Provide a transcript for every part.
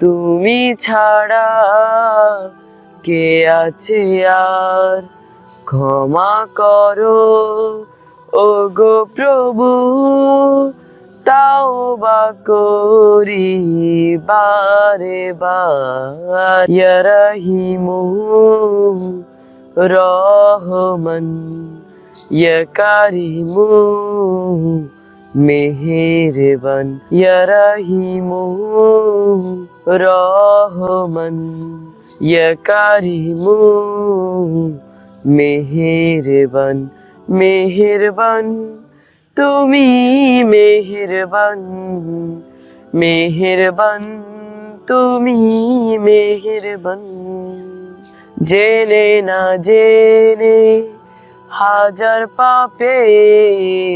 তুমি ছাড়া কে আছে আর? ক্ষমা করো ও গো প্রভু, তাও বা করি বারে রাহিমু রহমান, ইয়া মেহেরবান। ইয়া রাহিমু রহমান। ইয়া কারিমু মেহেরবান। মেহেরবান, তুমি মেহেরবান। মেহেরবান, তুমি মেহেরবান। জেনে না জেনে হাজার পাপের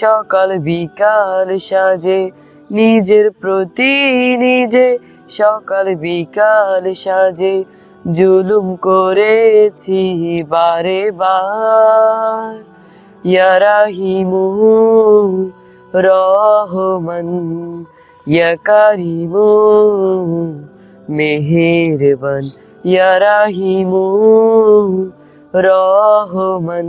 সকাল বিকাল সাজে, নিজের প্রতি নিজে সকাল বিকাল সাজে, জুলুম করেছি বারে বার। ইয়া রাহিমু রহমান, ইয়া কারিমু মেহেরবান। ইয়া রাহিমু রহমান